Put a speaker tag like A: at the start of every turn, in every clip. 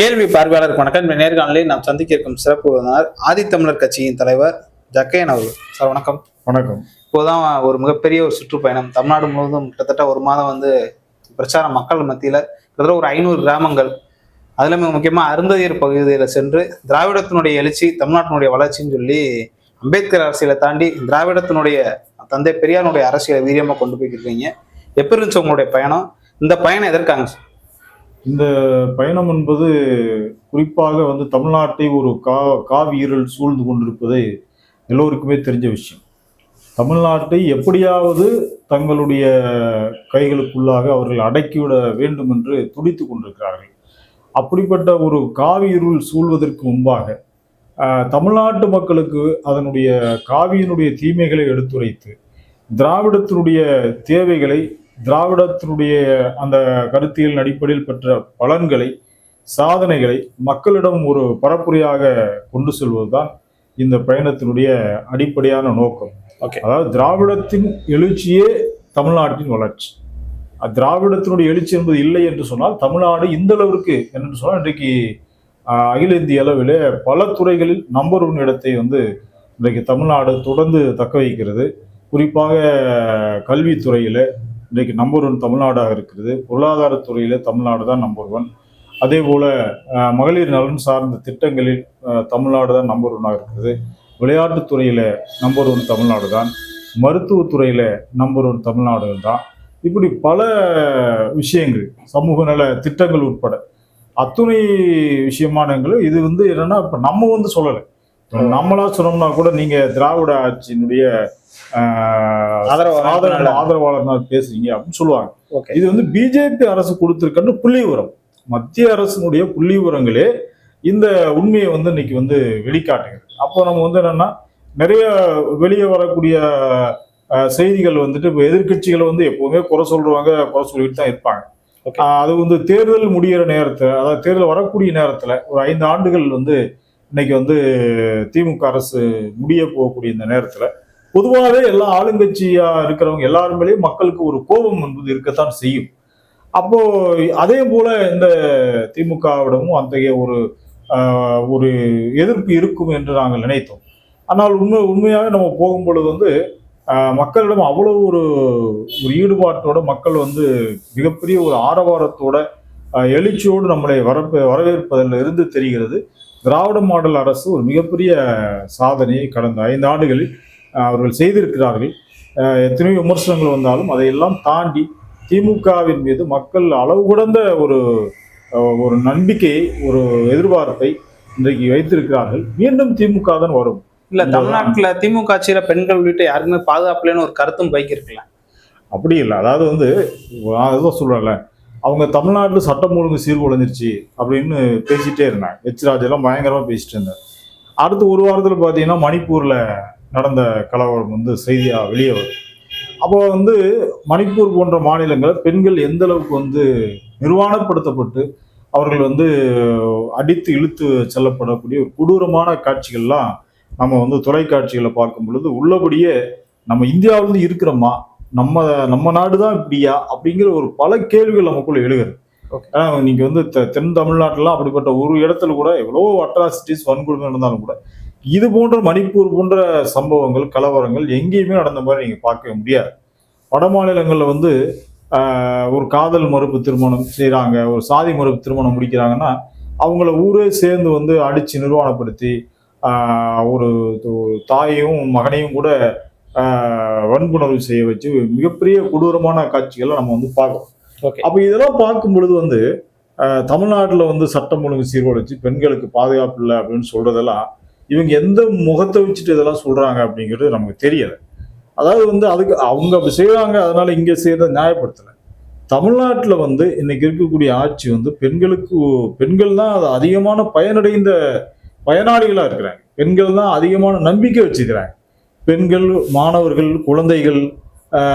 A: கேள்வி பார்வையாளருக்கு வணக்கம். இந்த நேர்காணலில் நாம் சந்திக்க இருக்கும் சிறப்பு விருந்தினர் ஆதித்தமிழர் கட்சியின் தலைவர் ஜக்கையன் அவர்கள். சார் வணக்கம்.
B: வணக்கம்.
A: இப்போதான் ஒரு மிகப்பெரிய ஒரு சுற்றுப்பயணம். தமிழ்நாடு முழுவதும் கிட்டத்தட்ட ஒரு மாதம் வந்து பிரச்சாரம் மக்கள் மத்தியில் கிட்டத்தட்ட ஒரு ஐநூறு கிராமங்கள். அதுல மிக முக்கியமாக அருந்ததியர் பகுதியில் சென்று திராவிடத்தினுடைய எழுச்சி தமிழ்நாட்டினுடைய வளர்ச்சின்னு சொல்லி அம்பேத்கர் அரசியலை தாண்டி திராவிடத்தினுடைய தந்தை பெரியாருடைய அரசியலை வீரியமாக கொண்டு போய்க்கிருக்கீங்க எப்படி இருந்துச்சு உங்களுடைய பயணம்? இந்த பயணம் எதற்காங்க சார்?
B: இந்த பயணம் என்பது குறிப்பாக வந்து தமிழ்நாட்டை ஒரு கா காவியரல் சூழ்ந்து கொண்டிருப்பது எல்லோருக்குமே தெரிஞ்ச விஷயம். தமிழ்நாட்டை எப்படியாவது தங்களுடைய கைகளுக்குள்ளாக அவர்கள் அடக்கிவிட வேண்டும் என்று துடித்து கொண்டிருக்கிறார்கள். அப்படிப்பட்ட ஒரு காவியிருள் சூழ்வதற்கு முன்பாக தமிழ்நாட்டு மக்களுக்கு அதனுடைய காவியினுடைய தீமைகளை எடுத்துரைத்து திராவிடத்தினுடைய தேவைகளை திராவிடத்தினுடைய அந்த கருத்தியல் அடிப்படையில் பெற்ற பலன்களை சாதனைகளை மக்களிடம் ஒரு பரப்புரையாக கொண்டு செல்வதுதான் இந்த பயணத்தினுடைய அடிப்படையான நோக்கம்.
A: ஓகே
B: அதாவது திராவிடத்தின் எழுச்சியே தமிழ்நாட்டின் வளர்ச்சி. திராவிடத்தினுடைய எழுச்சி என்பது இல்லை என்று சொன்னால் தமிழ்நாடு இந்த அளவிற்கு என்று சொன்னால் இன்றைக்கு அகில இந்திய அளவிலே பல துறைகளில் நம்பர் ஒன் இடத்தை வந்து இன்றைக்கு தமிழ்நாடு தொடர்ந்து தக்க வைக்கிறது. குறிப்பாக கல்வித்துறையில் இன்றைக்கு நம்பர் ஒன் தமிழ்நாடாக இருக்கிறது பொருளாதாரத்துறையில் தமிழ்நாடு தான் நம்பர் ஒன் அதே போல் மகளிர் நலன் சார்ந்த திட்டங்களில் தமிழ்நாடு தான் நம்பர் ஒன்னாக இருக்கிறது விளையாட்டுத்துறையில் நம்பர் ஒன் தமிழ்நாடு தான். மருத்துவத்துறையில் நம்பர் ஒன் தமிழ்நாடு தான். இப்படி பல விஷயங்கள் சமூக நல திட்டங்கள் உட்பட. அத்துணை விஷயமானங்களும் இது வந்து என்னன்னா இப்போ நம்ம வந்து சொல்லலை. நம்மளா சொன்னோம்னா கூட நீங்க திராவிட ஆட்சியினுடைய ஆஹ்,
A: ஆதரவாளர்.
B: ஆதரவு ஆதரவாளர் பேசுறீங்க அப்படின்னு சொல்லுவாங்க. இது வந்து பிஜேபி அரசு கொடுத்திருக்கின்ற புள்ளி விவரம் மத்திய அரசினுடைய புள்ளி விவரங்களே இந்த உண்மையை வந்து இன்னைக்கு வந்து வெளிக்காட்டுகிறது. அப்போ நம்ம வந்து என்னன்னா நிறைய வெளியே வரக்கூடிய செய்திகள் வந்துட்டு இப்போ எதிர்க்கட்சிகள் வந்து எப்பவுமே குறை சொல்றவங்க குறை சொல்லிட்டு தான் இருப்பாங்க. அது வந்து தேர்தல் முடியிற நேரத்தில் அதாவது தேர்தல் வரக்கூடிய நேரத்தில் ஒரு ஐந்து ஆண்டுகள் வந்து இன்னைக்கு வந்து திமுக அரசு முடிய போகக்கூடிய இந்த நேரத்தில் பொதுவாகவே எல்லா ஆளுங்கட்சியா இருக்கிறவங்க எல்லாருமே மக்களுக்கு ஒரு கோபம் என்பது இருக்கத்தான் செய்யும். அப்போ அதே போல இந்த திமுகவிடமும் அத்தகைய ஒரு ஒரு எதிர்ப்பு இருக்கும் என்று நாங்கள் நினைத்தோம். ஆனால் உண்மை உண்மையாகவே நம்ம போகும்பொழுது வந்து மக்களிடம் அவ்வளவு ஒரு ஒரு ஈடுபாட்டோட மக்கள் வந்து மிகப்பெரிய ஒரு ஆரவாரத்தோட எழுச்சியோடு நம்மளை வர வரவேற்பதில் இருந்து தெரிகிறது. திராவிட மாடல் அரசு ஒரு மிகப்பெரிய சாதனையை கடந்த ஐந்து ஆண்டுகளில் அவர்கள் செய்திருக்கிறார்கள். எத்தனையோ விமர்சனங்கள் வந்தாலும் அதையெல்லாம் தாண்டி திமுகவின் மீது மக்கள் அளவு கடந்த ஒரு ஒரு நம்பிக்கையை ஒரு எதிர்பார்ப்பை இன்றைக்கு வைத்திருக்கிறார்கள். மீண்டும் திமுக தான் வரும்.
A: இல்ல தமிழ்நாட்டுல திமுக ஆட்சியில பெண்கள் உள்ளிட்ட யாருக்குமே பாதுகாப்புலன்னு ஒரு கருத்தும் பைக்கிருக்குல்ல.
B: அப்படி இல்லை. அதாவது வந்து அதுதான் சொல்றேன்ல அவங்க தமிழ்நாட்டில் சட்டம் ஒழுங்கு சீர்குலைஞ்சிருச்சு அப்படின்னு பேசிகிட்டே இருந்தாங்க. எச் ராஜெல்லாம் பயங்கரமாக பேசிட்டு இருந்தார். அடுத்து ஒரு வாரத்தில் பார்த்தீங்கன்னா மணிப்பூரில் நடந்த கலவரம் வந்து செய்தியாக வெளியே வரும் அப்போ வந்து மணிப்பூர் போன்ற மாநிலங்களில் பெண்கள் எந்த அளவுக்கு வந்து நிர்வாணப்படுத்தப்பட்டு அவர்கள் வந்து அடித்து இழுத்து செல்லப்படக்கூடிய ஒரு கொடூரமான காட்சிகள்லாம் நம்ம வந்து தொலைக்காட்சிகளை பார்க்கும் பொழுது உள்ளபடியே நம்ம இந்தியாவிலிருந்து இருக்கிறோமா? நம்ம நம்ம நாடு தான் இப்படியா அப்படிங்கிற ஒரு பல கேள்விகள் நமக்குள்ள எழுகிறது
A: Okay.
B: ஏன்னா நீங்க வந்து தென் தமிழ்நாட்டிலாம் அப்படிப்பட்ட ஒரு இடத்துல கூட எவ்வளவோ அட்ராசிட்டிஸ் வன்கொடுமை நடந்தாலும் கூட இது போன்ற மணிப்பூர் போன்ற சம்பவங்கள் கலவரங்கள் எங்கேயுமே நடந்த மாதிரி நீங்க பார்க்கவே முடியாது வட மாநிலங்கள்ல வந்து ஒரு காதல் மறுப்பு திருமணம் செய்றாங்க ஒரு சாதி மறுப்பு திருமணம் முடிக்கிறாங்கன்னா அவங்கள ஊரே சேர்ந்து வந்து அடிச்சு நிர்வாணப்படுத்தி ஒரு தாயையும் மகனையும் கூட வன்புணர்வு செய்ய வச்சு மிகப்பெரிய கொடூரமான காட்சிகளை நம்ம வந்து பார்க்கறோம்
A: ஓகே.
B: அப்போ இதெல்லாம் பார்க்கும் பொழுது வந்து தமிழ்நாட்டுல வந்து சட்டம் ஒழுங்கு சீர்குலைச்சு பெண்களுக்கு பாதுகாப்பு இல்லை அப்படின்னு சொல்றதெல்லாம் இவங்க எந்த முகத்தை வச்சுட்டு இதெல்லாம் சொல்றாங்க அப்படிங்கிறது நமக்கு தெரியல. அதாவது வந்து அதுக்கு அவங்க அப்படி செய்றாங்க அதனால இங்க செய்யறத நியாயப்படுத்தல. தமிழ்நாட்டுல வந்து இன்னைக்கு இருக்கக்கூடிய ஆட்சி வந்து பெண்களுக்கு பெண்கள் தான் அது அதிகமான பயனடைந்த பயனாளிகளா இருக்கிறாங்க. பெண்கள் தான் அதிகமான நம்பிக்கை வச்சுக்கிறாங்க. பெண்கள் மாணவர்கள் குழந்தைகள்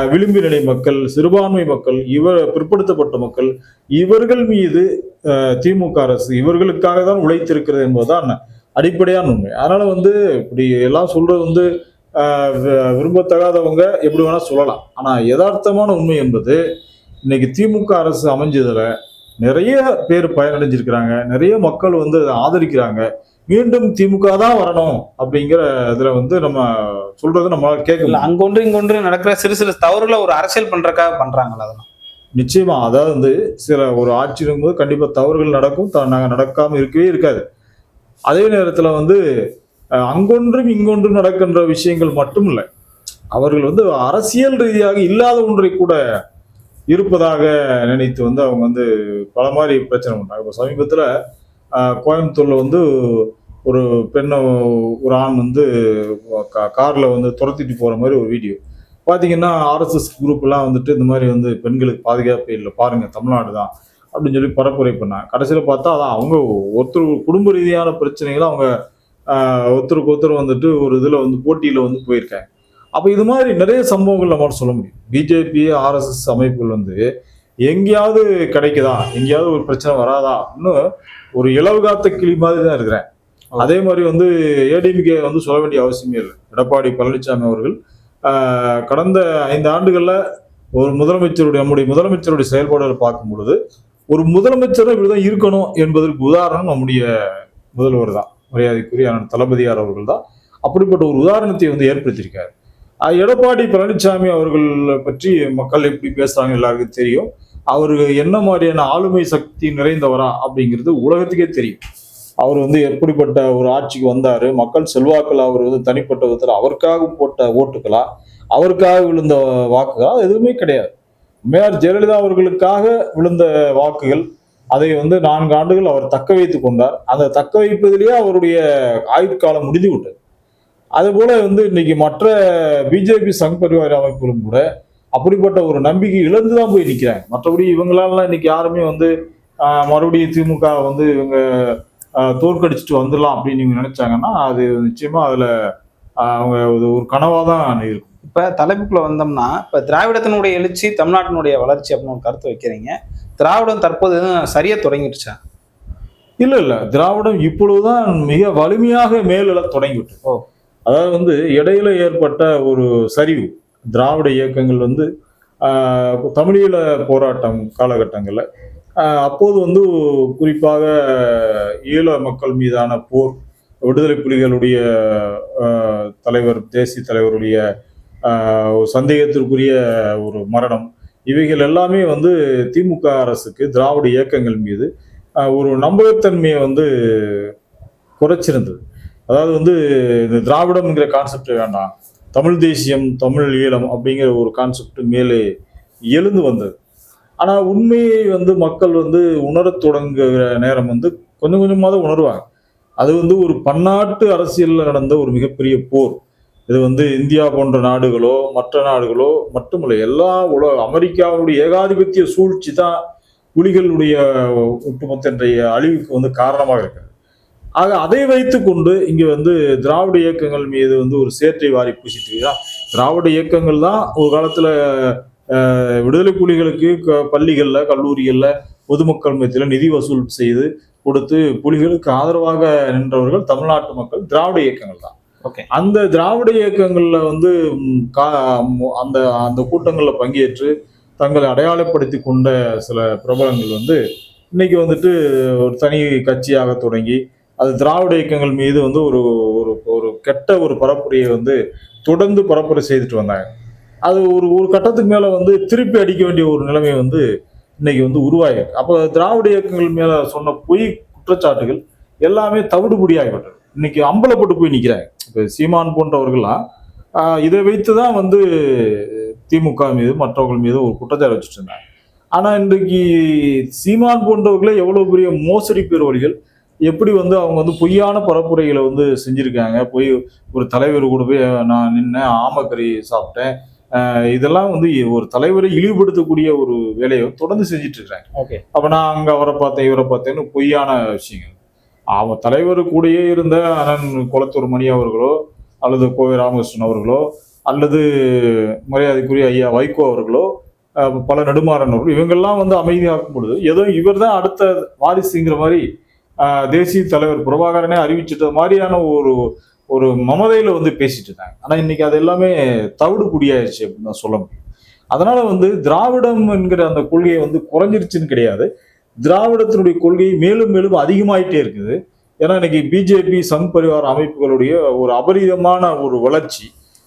B: விளிம்பு நிலை மக்கள் சிறுபான்மை மக்கள் இவர் பிற்படுத்தப்பட்ட மக்கள் இவர்கள் மீது திமுக அரசு இவர்களுக்காக தான் உழைத்திருக்கிறது என்பதுதான் அடிப்படையான உண்மை. அதனால வந்து இப்படி எல்லாம் சொல்றது வந்து வி- விரும்பத்தகாதவங்க எப்படி வேணா சொல்லலாம். ஆனால் யதார்த்தமான உண்மை என்பது இன்னைக்கு திமுக அரசு அமைஞ்சதில் நிறைய பேர் பயனடைஞ்சிருக்கிறாங்க. நிறைய மக்கள் வந்து அதை ஆதரிக்கிறாங்க. மீண்டும் திமுக தான் வரணும் அப்படிங்கிற இதுல வந்து நம்ம சொல்றது நம்மளால கேட்க
A: இல்ல
B: முடியும்.
A: அங்கொன்று இங்கொன்று நடக்கிற சிறு சிறு தவறுகளை ஒரு அரசியல் பண்றதுக்காக பண்றாங்களா அதெல்லாம்.
B: நிச்சயமா அதாவது வந்து சில ஒரு ஆட்சி இருக்கும்போது கண்டிப்பா தவறுகள் நடக்கும் த- நா- நடக்காம இருக்கவே இருக்காது. அதே நேரத்துல வந்து அங்கொன்றும் இங்கொன்றும் நடக்கின்ற விஷயங்கள் மட்டும் இல்லை. அவர்கள் வந்து அரசியல் ரீதியாக இல்லாத ஒன்றை கூட இருப்பதாக நினைத்து வந்து அவங்க வந்து பல மாதிரி பிரச்சனை பண்ணாங்க இப்போ சமீபத்துல கோயம்புத்தூர்ல வந்து ஒரு பெண்ணை ஒரு ஆண் வந்து கா- கார்ல வந்து துரத்திட்டு போற மாதிரி ஒரு வீடியோ. பாத்தீங்கன்னா ஆர்எஸ்எஸ் குரூப் எல்லாம் வந்துட்டு இந்த மாதிரி வந்து பெண்களுக்கு பாதுகாப்பு இல்லை. பாருங்க தமிழ்நாடு தான் அப்படின்னு சொல்லி பரப்புரை பண்ணாங்க. கடைசியில் பார்த்தா அதான் அவங்க ஒருத்தர் குடும்ப ரீதியான பிரச்சனைகளை அவங்க ஒருத்தருக்கு ஒருத்தர் வந்துட்டு ஒரு இதில் வந்து போட்டியில் வந்து போயிருக்காங்க. அப்போ இது மாதிரி நிறைய சம்பவங்கள் நம்மளால சொல்ல முடியும். பிஜேபி ஆர்எஸ்எஸ் அமைப்புகள் வந்து எங்கேயாவது கிடைக்குதா? எங்கேயாவது ஒரு பிரச்சனை வராதா? இன்னும் ஒரு இளவு காத்த கிளி மாதிரி தான் இருக்கிறேன். அதே மாதிரி வந்து ஏடிஎம்கே வந்து சொல்ல வேண்டிய அவசியமே இல்லை. எடப்பாடி பழனிசாமி அவர்கள் கடந்த ஐந்து ஆண்டுகளில் ஒரு முதலமைச்சருடைய நம்முடைய முதலமைச்சருடைய செயல்பாடுகளை பார்க்கும் பொழுது ஒரு முதலமைச்சர் இப்படிதான் இருக்கணும் என்பதற்கு உதாரணம் நம்முடைய முதல்வர் தான். மரியாதைக்குரிய தளபதியார் அவர்கள் தான். அப்படிப்பட்ட ஒரு உதாரணத்தை வந்து ஏற்படுத்தியிருக்காரு. எடப்பாடி பழனிசாமி அவர்கள் பற்றி மக்கள் எப்படி பேசுறாங்க எல்லாருக்கும் தெரியும். அவர் என்ன மாதிரியான ஆளுமை சக்தி நிறைந்தவரா அப்படிங்கிறது உலகத்துக்கே தெரியும். அவர் வந்து எப்படிப்பட்ட ஒரு ஆட்சிக்கு வந்தார் மக்கள் செல்வாக்கள் அவர் வந்து தனிப்பட்ட விதத்தில் அவருக்காக போட்ட ஓட்டுகளா அவருக்காக விழுந்த வாக்குகளா எதுவுமே கிடையாது. மேயர் ஜெயலலிதா அவர்களுக்காக விழுந்த வாக்குகள் அதை வந்து நான்கு ஆண்டுகள் அவர் தக்க வைத்து கொண்டார். அந்த தக்க வைப்பதிலேயே அவருடைய ஆயுட்காலம் முடிந்து விட்டது அதுபோல வந்து இன்னைக்கு மற்ற பிஜேபி சங் பரிவார அமைப்புகளும் கூட அப்படிப்பட்ட ஒரு நம்பிக்கை இழந்து தான் போய் நிற்கிறாங்க மற்றபடி இவங்களாலாம் இன்னைக்கு யாருமே வந்து மறுபடியும் திமுக வந்து இவங்க தோற்கடிச்சிட்டு வந்துடலாம் அப்படின்னு நீங்க நினைச்சாங்கன்னா அது நிச்சயமா அதுல அவங்க ஒரு ஒரு கனவா தான் இருக்கும்.
A: இப்ப தலைப்புக்குள்ள வந்தோம்னா இப்ப திராவிடத்தினுடைய எழுச்சி தமிழ்நாட்டினுடைய வளர்ச்சி அப்படின்னு ஒரு கருத்து வைக்கிறீங்க. திராவிடம் தற்போது எதுவும் சரியா தொடங்கிடுச்சா?
B: இல்ல இல்ல. திராவிடம் இப்பொழுதுதான் மிக வலிமையாக மேலெழ தொடங்கிவிட்டது.
A: ஓ.
B: அதாவது வந்து இடையில ஏற்பட்ட ஒரு சரிவு. திராவிட இயக்கங்கள் வந்து தமிழீழ போராட்டம் காலகட்டங்களில் அப்போது வந்து குறிப்பாக ஈழ மக்கள் மீதான போர் விடுதலை புலிகளுடைய தலைவர் தேசிய தலைவருடைய சந்தேகத்திற்குரிய ஒரு மரணம். இவைகள் எல்லாமே வந்து திமுக அரசுக்கு திராவிட இயக்கங்கள் மீது ஒரு நம்பகத்தன்மையை வந்து குறைச்சிருந்தது. அதாவது வந்து இந்த திராவிடம்ங்கிற கான்செப்ட் வேண்டாம். தமிழ் தேசியம் தமிழ் ஈழம் அப்படிங்கிற ஒரு கான்செப்ட் மேலே எழுந்து வந்தது. ஆனால் உண்மையை வந்து மக்கள் வந்து உணரத் தொடங்குகிற நேரம் வந்து கொஞ்சம் கொஞ்சமாக தான் உணர்வாங்க. அது வந்து ஒரு பன்னாட்டு அரசியலில் நடந்த ஒரு மிகப்பெரிய போர். இது வந்து இந்தியா போன்ற நாடுகளோ மற்ற நாடுகளோ மட்டுமல்ல எல்லா உலக அமெரிக்காவுடைய ஏகாதிபத்திய சூழ்ச்சி தான் புலிகளுடைய ஒட்டுமொத்த இன்றைய அழிவுக்கு வந்து காரணமாக இருக்கிறது. ஆக அதை வைத்து கொண்டு இங்க வந்து திராவிட இயக்கங்கள் மீது வந்து ஒரு சேற்றை வாரி பூசிட்டு திராவிட இயக்கங்கள் தான் ஒரு காலத்துல விடுதலை புலிகளுக்கு க- பள்ளிகள்ல கல்லூரிகள்ல பொதுமக்கள் மத்தியில நிதி வசூல் செய்து கொடுத்து புலிகளுக்கு ஆதரவாக நின்றவர்கள் தமிழ்நாட்டு மக்கள் திராவிட இயக்கங்கள் தான்.
A: ஓகே.
B: அந்த திராவிட இயக்கங்கள்ல வந்து அந்த அந்த கூட்டங்கள்ல பங்கேற்று தங்களை அடையாளப்படுத்தி கொண்ட சில பிரபலங்கள் வந்து இன்னைக்கு வந்துட்டு ஒரு தனி கட்சியாக தொடங்கி அது திராவிட இயக்கங்கள் மீது வந்து ஒரு ஒரு ஒரு கெட்ட ஒரு பரப்புரையை வந்து தொடர்ந்து பரப்புரை செய்துட்டு வந்தாங்க. அது ஒரு ஒரு கட்டத்துக்கு மேலே வந்து திருப்பி அடிக்க வேண்டிய ஒரு நிலைமை வந்து இன்னைக்கு வந்து உருவாயிருக்கு அப்போ திராவிட இயக்கங்கள் மேலே சொன்ன பொய் குற்றச்சாட்டுகள் எல்லாமே தவிடுபடியாகிவிட்டது இன்னைக்கு அம்பலப்பட்டு போய் நிற்கிறாங்க இப்போ சீமான் போன்றவர்கள்லாம் இதை வைத்து தான் வந்து திமுக மீது மற்றவர்கள் மீது ஒரு குற்றச்சாட்டு வச்சுட்டு இருந்தாங்க. ஆனால் இன்றைக்கு சீமான் போன்றவர்களே எவ்வளோ பெரிய மோசடி பேர்வழிகள் எப்படி வந்து அவங்க வந்து பொய்யான பரப்புரைகளை வந்து செஞ்சிருக்காங்க. போய் ஒரு தலைவர் கூட போய் நான் நின்னேன் ஆமக்கறி சாப்பிட்டேன். இதெல்லாம் வந்து ஒரு தலைவரை இழிவுபடுத்தக்கூடிய ஒரு வேலையை தொடர்ந்து செஞ்சுட்டு இருக்காங்க.
A: ஓகே.
B: அப்ப நான் அங்க அவரை பார்த்தேன் இவரை பார்த்தேன்னு பொய்யான விஷயங்கள். அவன் தலைவர் கூடயே இருந்த அண்ணன் குளத்தூர் மணி அவர்களோ அல்லது கோவை ராமகிருஷ்ணன் அவர்களோ அல்லது மரியாதைக்குரிய ஐயா வைகோ அவர்களோ பல நெடுமாறன் அவர்கள் இவங்கெல்லாம் வந்து அமைதியாக்கும் பொழுது ஏதோ இவர் தான் அடுத்த வாரிசுங்கிற மாதிரி தேசிய தலைவர் பிரபாகரனே அறிவிச்சிட்ட மாதிரியான ஒரு ஒரு மமதையில வந்து பேசிட்டு இருந்தாங்க ஆனா இன்னைக்கு அது எல்லாமே தவிடு குடியாயிருச்சு அப்படின்னு தான் சொல்ல முடியும். அதனால வந்து திராவிடம் என்கிற அந்த கொள்கையை வந்து குறைஞ்சிருச்சுன்னு கிடையாது. திராவிடத்தினுடைய கொள்கை மேலும் மேலும் அதிகமாயிட்டே இருக்குது. ஏன்னா இன்னைக்கு பிஜேபி சங் பரிவார அமைப்புகளுடைய ஒரு அபரிதமான ஒரு வளர்ச்சி.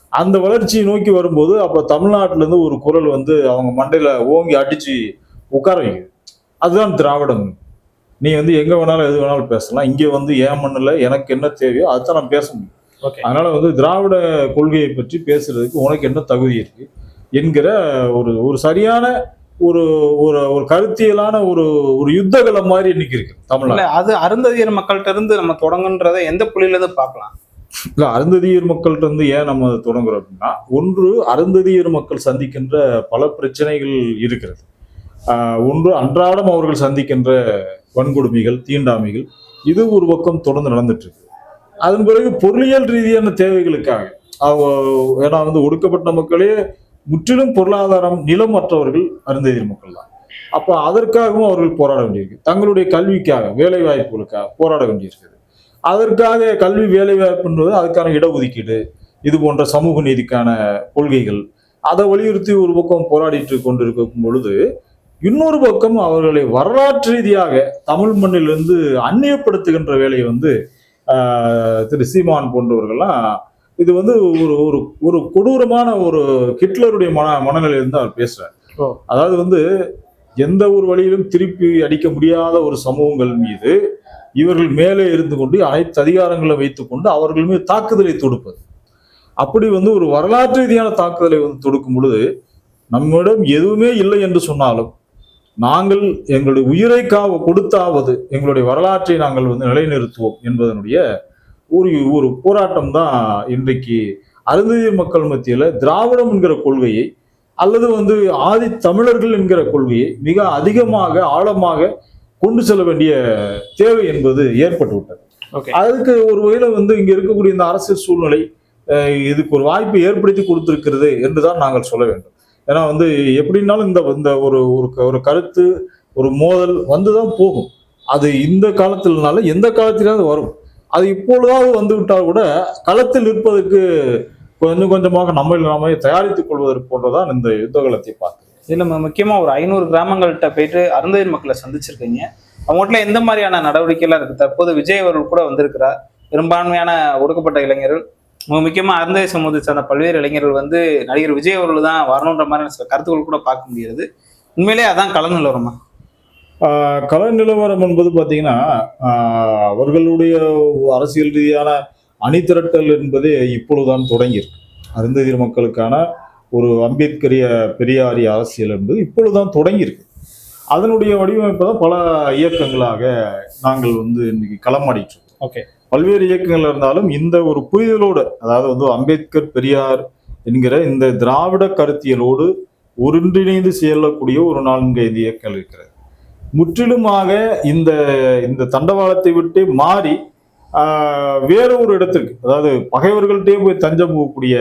B: அந்த வளர்ச்சியை நோக்கி வரும்போது அப்போ தமிழ்நாட்டிலேருந்து ஒரு குரல் வந்து அவங்க மண்டையில் ஓங்கி அடித்து உட்கார வைக்குது. அதுதான் திராவிடம். நீ வந்து எங்க வேணாலும் எது வேணாலும் பேசலாம். இங்க வந்து ஏன் மண்ணில் எனக்கு என்ன தேவையோ அதுதான் நான் பேச முடியும்.
A: ஓகே
B: அதனால வந்து திராவிட கொள்கையை பற்றி பேசுறதுக்கு உனக்கு என்ன தகுதி இருக்கு என்கிற ஒரு ஒரு சரியான ஒரு ஒரு ஒரு கருத்தியலான ஒரு ஒரு யுத்தகலம் மாதிரி இன்னைக்கு இருக்கு தமிழ்நாடு.
A: இல்ல அது அருந்ததியர் மக்கள்கிட்ட இருந்து நம்ம தொடங்குன்றதை எந்த புள்ளியில இருந்து பார்க்கலாம்?
B: இல்ல அருந்ததியர் மக்கள்கிட்ட இருந்து ஏன் நம்ம தொடங்குறோம் அப்படின்னா ஒன்று அருந்ததியர் மக்கள் சந்திக்கின்ற பல பிரச்சனைகள் இருக்கிறது. ஒன்று அன்றாடம் அவர்கள் சந்திக்கின்ற வன்கொடுமைகள் தீண்டாமைகள் இது ஒரு பக்கம் தொடர்ந்து நடந்துட்டு இருக்கு அதன் பிறகு பொருளியல் ரீதியான தேவைகளுக்காக அவ- ஏன்னா வந்து ஒடுக்கப்பட்ட மக்களே முற்றிலும் பொருளாதாரம் நிலம் மற்றவர்கள் அருந்ததியர் மக்கள் தான் அப்போ அதற்காகவும் அவர்கள் போராட வேண்டியிருக்கு. தங்களுடைய கல்விக்காக வேலை வாய்ப்புகளுக்காக போராட வேண்டியிருக்குது. அதற்காக கல்வி வேலை வாய்ப்புன்றது அதுக்கான இடஒதுக்கீடு இது போன்ற சமூக நீதிக்கான கொள்கைகள் அதை வலியுறுத்தி ஒரு பக்கம் போராடிட்டு கொண்டிருக்கும் பொழுது இன்னொரு பக்கம் அவர்களை வரலாற்று ரீதியாக தமிழ் மண்ணிலிருந்து அந்நியப்படுத்துகின்ற வேலையை வந்து திரு சீமான் போன்றவர்கள்லாம் இது வந்து ஒரு ஒரு ஒரு கொடூரமான ஒரு ஹிட்லருடைய மன மனநிலையிலிருந்து அவர் பேசுறார். அதாவது வந்து எந்த ஒரு வழியிலும் திருப்பி அடிக்க முடியாத ஒரு சமூகங்கள் மீது இவர்கள் மேலே இருந்து கொண்டு அனைத்து அதிகாரங்களை வைத்துக்கொண்டு அவர்கள் மீது தாக்குதலை தொடுப்பது அப்படி வந்து ஒரு வரலாற்று ரீதியான தாக்குதலை வந்து தொடுக்கும் பொழுது நம்மிடம் எதுவுமே இல்லை என்று சொன்னாலும் நாங்கள் எங்களுடைய உயிரை காவ கொடுத்தாவது எங்களுடைய வரலாற்றை நாங்கள் வந்து நிலைநிறுத்துவோம் என்பதனுடைய ஒரு ஒரு போராட்டம் தான் இன்றைக்கு அருந்ததியர் மக்கள் மத்தியில திராவிடம் என்கிற கொள்கையை அல்லது வந்து ஆதி தமிழர்கள் என்கிற கொள்கையை மிக அதிகமாக ஆழமாக கொண்டு செல்ல வேண்டிய தேவை என்பது ஏற்பட்டு விட்டது
A: ஓகே.
B: அதுக்கு ஒரு வகையில வந்து இங்க இருக்கக்கூடிய இந்த அரசியல் சூழ்நிலை இதுக்கு ஒரு வாய்ப்பை ஏற்படுத்தி கொடுத்திருக்கிறது என்றுதான் நாங்கள் சொல்ல வேண்டும். ஏன்னா வந்து எப்படின்னாலும் இந்த இந்த ஒரு ஒரு க- ஒரு கருத்து ஒரு மோதல் வந்து தான் போகும். அது இந்த காலத்தில்னால எந்த காலத்திலாவது வரும். அது இப்பொழுதாவது வந்து விட்டால் கூட களத்தில் நிற்பதற்கு கொஞ்சம் கொஞ்சமாக நம்ம நாமே தயாரித்துக் கொள்வதற்கு போன்றதான் இந்த யுத்தகலத்தை பார்க்கிறேன்
A: இதில் நம்ம முக்கியமாக ஒரு ஐநூறு கிராமங்கள்கிட்ட போயிட்டு அருந்ததியர் மக்களை சந்திச்சிருக்கீங்க. அவங்ககிட்ட எந்த மாதிரியான நடவடிக்கைலாம் இருக்குது தற்போது விஜய் அவர்கள் கூட வந்திருக்கிறார். பெரும்பான்மையான ஒடுக்கப்பட்ட இளைஞர்கள் மிக முக்கியமா அருந்ததிய சமூகத்தை சார்ந்த பல்வேறு இளைஞர்கள் வந்து நடிகர் விஜய் அவர்கள் தான் வரணுன்ற மாதிரி சில கருத்துக்கள் கூட பார்க்க முடியாது உண்மையிலே அதான் கலந்து நிலவரமா?
B: கள நிலவரம் என்பது பார்த்தீங்கன்னா அவர்களுடைய அரசியல் ரீதியான அணிதிரட்டல் என்பதே இப்பொழுதுதான் தொடங்கியிருக்கு. அருந்ததியர் மக்களுக்கான ஒரு அம்பேத்கரிய பெரியாரிய அரசியல் என்பது இப்பொழுதுதான் தொடங்கியிருக்கு. அதனுடைய வடிவமைப்பு தான் பல இயக்கங்களாக நாங்கள் வந்து இன்னைக்கு களமாடிட்டு இருக்கோம்.
A: ஓகே.
B: பல்வேறு இயக்கங்கள் இருந்தாலும் இந்த ஒரு புரிதலோடு அதாவது வந்து அம்பேத்கர் பெரியார் என்கிற இந்த திராவிட கருத்தியலோடு ஒருங்கிணைந்து செல்லக்கூடிய ஒரு நான்கு ஐந்து இயக்கங்கள் இருக்கிறது. முற்றிலுமாக இந்த இந்த தண்டவாளத்தை விட்டு மாறி வேற ஒரு இடத்திற்கு அதாவது பகைவர்கள்ட்டே போய் தஞ்சம் போகக்கூடிய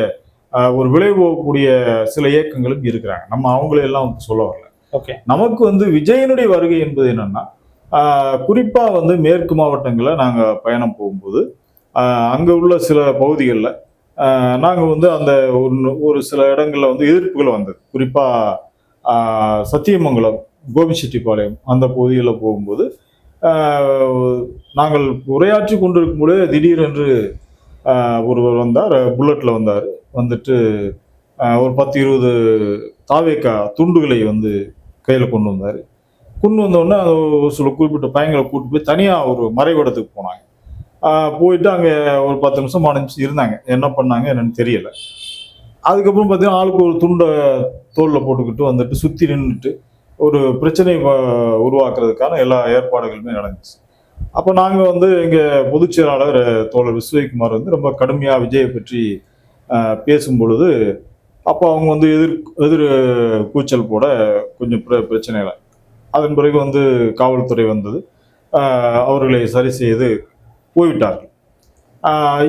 B: ஒரு விலை போகக்கூடிய சில இயக்கங்களும் இருக்கிறாங்க. நம்ம அவங்களையெல்லாம் வந்து சொல்ல வரல.
A: ஓகே.
B: நமக்கு வந்து விஜயனுடைய வருகை என்பது என்னன்னா குறிப்பாக வந்து மேற்கு மாவட்டங்களில் நாங்கள் பயணம் போகும்போது அங்கே உள்ள சில பகுதிகளில் நாங்கள் வந்து அந்த ஒன்று ஒரு சில இடங்களில் வந்து எதிர்ப்புகள் வந்தது. குறிப்பாக சத்தியமங்கலம் கோபிச்செட்டிப்பாளையம் அந்த பகுதியில் போகும்போது நாங்கள் உரையாற்றி கொண்டிருக்கும் பொழுது திடீரென்று ஒருவர் வந்தார் புல்லட்டில் வந்தார். வந்துட்டு ஒரு பத்து இருபது தாவேக்கா துண்டுகளை வந்து கையில் கொண்டு வந்தார். கொண்டு வந்தோடனே அது ஒரு சில குறிப்பிட்ட பையங்களை கூட்டு போய் தனியாக ஒரு மறைவிடத்துக்கு போனாங்க. போயிட்டு அங்கே ஒரு பத்து நிமிஷம் பதினஞ்சு நிமிஷம் இருந்தாங்க. என்ன பண்ணாங்க என்னன்னு தெரியல. அதுக்கப்புறம் பார்த்தீங்கன்னா ஆளுக்கு ஒரு துண்டை தோளில் போட்டுக்கிட்டு வந்துட்டு சுற்றி நின்றுட்டு ஒரு பிரச்சனை வ- உருவாக்குறதுக்கான எல்லா ஏற்பாடுகளுமே நடந்துச்சு. அப்போ நாங்கள் வந்து எங்கள் பொதுச் செயலாளர் தோழர் விஸ்வகுமார் வந்து ரொம்ப கடுமையாக விஜயை பற்றி பேசும் பொழுது அப்போ அவங்க வந்து எதிர் எதிர் கூச்சல் போட கொஞ்சம் பிர பிரச்சனைகள் அதன் பிறகு வந்து காவல்துறை வந்தது. அவர்களை சரி செய்து போய்விட்டார்கள்.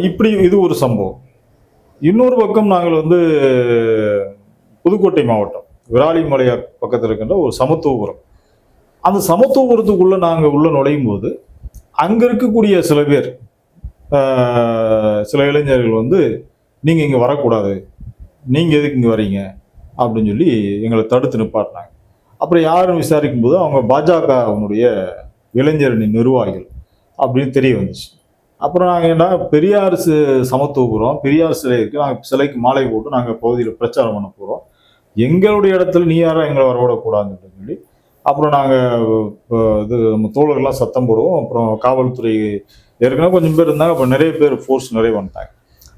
B: இப்படி இது ஒரு சம்பவம். இன்னொரு பக்கம் நாங்கள் வந்து புதுக்கோட்டை மாவட்டம் விராலிமலை பக்கத்தில் இருக்கின்ற ஒரு சமத்துவபுரம். அந்த சமத்துவபுரத்துக்குள்ளே நாங்கள் உள்ளே நுழையும் போது அங்கே இருக்கக்கூடிய சில பேர் சில இளைஞர்கள் வந்து நீங்கள் இங்கே வரக்கூடாது. நீங்கள் எதுக்கு இங்கே வரீங்க? அப்படின்னு சொல்லி எங்களை தடுத்து நிப்பாட்டினாங்க. அப்புறம் யாருன்னு விசாரிக்கும் போது அவங்க பாஜக அவனுடைய இளைஞரணி நிர்வாகிகள் அப்படின்னு தெரிய வந்துச்சு. அப்புறம் நாங்கள் என்ன பெரியார் சி- சமத்துவபுரம் பெரியார் சிலை இருக்குது நாங்கள் சிலைக்கு மாலை போட்டு நாங்கள் பகுதியில் பிரச்சாரம் பண்ண போகிறோம் எங்களுடைய இடத்துல நீ யாரும் எங்களை வரவிடக்கூடாதுன்னு சொல்லி அப்புறம் நாங்கள் இது நம்ம தோழர்கள்லாம் சத்தம் போடுவோம். அப்புறம் காவல்துறை ஏற்கனவே கொஞ்சம் பேர் இருந்தாங்க அப்போ நிறைய பேர் ஃபோர்ஸ் நிறைய வந்துட்டாங்க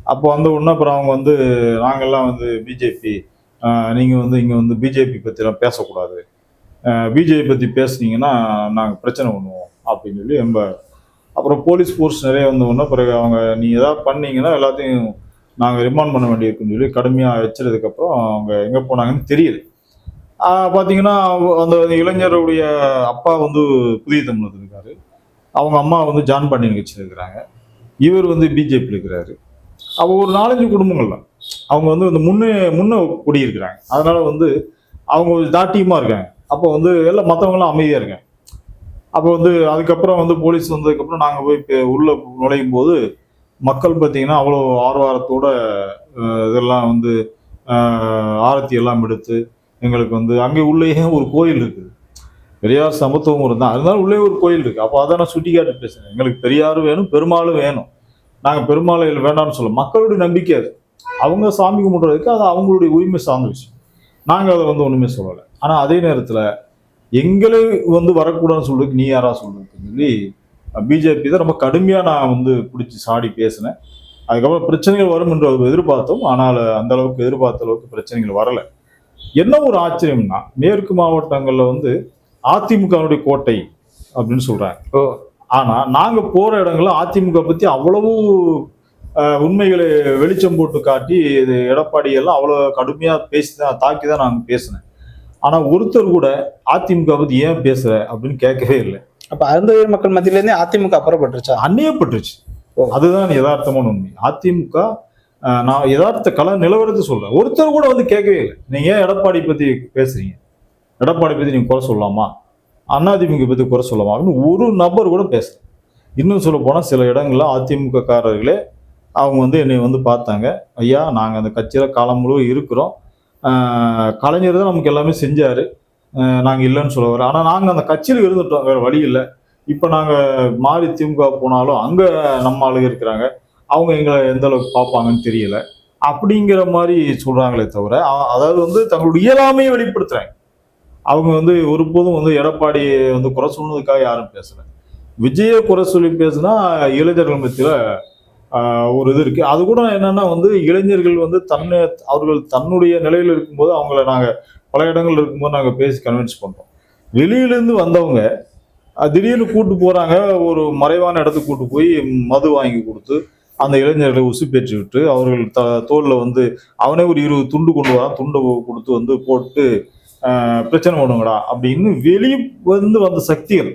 B: அப்போ வந்த உடனே அப்புறம் அவங்க வந்து நாங்கள்லாம் வந்து பிஜேபி நீங்கள் வந்து இங்கே வந்து பிஜேபி பற்றிலாம் பேசக்கூடாது. பிஜேபி பற்றி பேசுனீங்கன்னா நாங்கள் பிரச்சனை பண்ணுவோம் அப்படின்னு சொல்லி ரொம்ப அப்புறம் போலீஸ் ஃபோர்ஸ் நிறைய வந்தவொன்னே பிறகு அவங்க நீ எதாவது பண்ணீங்கன்னா எல்லாத்தையும் நாங்கள் ரிமாண்ட் பண்ண வேண்டியிருக்குன்னு சொல்லி கடுமையாக வச்சதுக்கப்புறம் அவங்க எங்கே போனாங்கன்னு தெரியல. பார்த்தீங்கன்னா அந்த இளைஞருடைய அப்பா வந்து புதிய தமிழர் இருக்காரு. அவங்க அம்மா வந்து ஜான் பாண்டியன் கட்சியில் இருக்கிறாங்க. இவர் வந்து பிஜேபியில் இருக்கிறாரு. அவ ஒரு நாலஞ்சு குடும்பங்கள் தான் அவங்க வந்து இந்த முன்னே முன்னே குடியிருக்கிறாங்க. அதனால் வந்து அவங்க ஒரு தாட்டியமாக இருக்காங்க. அப்போ வந்து எல்லாம் மற்றவங்களாம் அமைதியாக இருக்கேன் அப்போ வந்து அதுக்கப்புறம் வந்து போலீஸ் வந்ததுக்கப்புறம் நாங்கள் போய் இப்போ உள்ளே நுழையும் போது மக்கள் பார்த்தீங்கன்னா அவ்வளோ ஆர்வாரத்தோட இதெல்லாம் வந்து ஆரத்தி எல்லாம் எடுத்து எங்களுக்கு வந்து அங்கே உள்ளேயே ஒரு கோயில் இருக்குது. பெரியார் சமத்துவம் இருந்தால் அதனால உள்ளே ஒரு கோயில் இருக்குது அப்போ அதை நான் சுட்டி காட்டி பேசுகிறேன் எங்களுக்கு பெரியாரும் வேணும் பெருமாளும் வேணும். நாங்கள் பெருமாளை வேண்டாம்னு சொல்ல மக்களுடைய நம்பிக்கை அது. அவங்க சாமி கும்பிட்றதுக்கு அது அவங்களுடைய உரிமை சார்ந்த விஷயம். நாங்கள் அதை வந்து ஒன்றுமே சொல்லலை. ஆனால் அதே நேரத்தில் எங்களை வந்து வரக்கூடாதுன்னு சொல்றதுக்கு நீ யாரா சொல்றதுன்னு சொல்லி பிஜேபி தான் ரொம்ப கடுமையாக நான் வந்து பிடிச்சி சாடி பேசினேன். அதுக்கப்புறம் பிரச்சனைகள் வரும் என்று எதிர்பார்த்தோம். ஆனால் அந்த அளவுக்கு எதிர்பார்த்த அளவுக்கு பிரச்சனைகள் வரலை. என்ன ஒரு ஆச்சரியம்னா மேற்கு மாவட்டங்கள்ல வந்து அதிமுகவுடைய கோட்டை அப்படின்னு சொல்றாங்க.
A: ஓ.
B: ஆனா நாங்க போற இடங்கள்ல அதிமுக பத்தி அவ்வளவு உண்மைகளை வெளிச்சம் போட்டு காட்டி இது எடப்பாடி எல்லாம் அவ்வளவு கடுமையா பேசி தான் தாக்கி தான் நாங்க பேசினேன். ஆனா ஒருத்தர் கூட அதிமுக பத்தி ஏன் பேசுற அப்படின்னு கேட்கவே இல்லை.
A: அப்ப அருந்தவீர் மக்கள் மத்தியில இருந்தே அதிமுக அப்புறப்பட்டுருச்சா?
B: அந்நியப்பட்டுருச்சு.
A: ஓ.
B: அதுதான் யதார்த்தமான உண்மை. அதிமுக நான் யதார்த்த கல நிலவரத்தை சொல்றேன். ஒருத்தர் கூட வந்து கேட்கவே இல்லை. நீங்க ஏன் எடப்பாடி பத்தி பேசுறீங்க? எடப்பாடி பத்தி நீங்க குறை சொல்லலாமா? அதிமுக பத்தி குறை சொல்லலாமா? அப்படின்னு ஒரு நபர் கூட பேசல. இன்னும் சொல்ல போனா சில இடங்கள்ல அதிமுக காரர்களே அவங்க வந்து என்னை வந்து பார்த்தாங்க. ஐயா நாங்க அந்த கட்சியில காலம் முழுவதும் இருக்கிறோம். கலைஞர் தான் நமக்கு எல்லாமே செஞ்சார். நாங்கள் இல்லைன்னு சொல்ல வரோம் நாங்கள் அந்த கட்சியில் இருந்துட்டோம். வேறு வழி இல்லை. இப்போ நாங்கள் மாறி திமுக போனாலும் அங்கே நம்ம ஆளுங்க இருக்கிறாங்க. அவங்க எங்களை எந்த அளவுக்கு பார்ப்பாங்கன்னு தெரியல. அப்படிங்கிற மாதிரி சொல்கிறாங்களே தவிர அதாவது வந்து தங்களுடைய இயலாமையை வெளிப்படுத்துகிறாங்க அவங்க வந்து ஒருபோதும் வந்து எடப்பாடி வந்து குறை சொன்னதுக்காக யாரும் பேசல. விஜய குறை சொல்லி பேசுனா இளைஞர்கள் மத்தியில் ஒரு இது இருக்குது அது கூட என்னென்னா வந்து இளைஞர்கள் வந்து தன்னை அவர்கள் தன்னுடைய நிலையில் இருக்கும்போது அவங்கள நாங்கள் பல இடங்கள் இருக்கும்போது நாங்கள் பேசி கன்வின்ஸ் பண்ணுறோம் வெளியிலேருந்து வந்தவங்க திடீர்னு கூட்டு போகிறாங்க ஒரு மறைவான இடத்துக்கு கூட்டு போய் மது வாங்கி கொடுத்து அந்த இளைஞர்களை உசுப்பேற்றி விட்டு அவர்கள் த தோலில் வந்து அவனே ஒரு இருபது துண்டு கொண்டு வரான். துண்டை கொடுத்து வந்து போட்டு பிரச்சனை பண்ணுங்கடா அப்படின்னு வெளியே வந்து வந்த சக்திகள்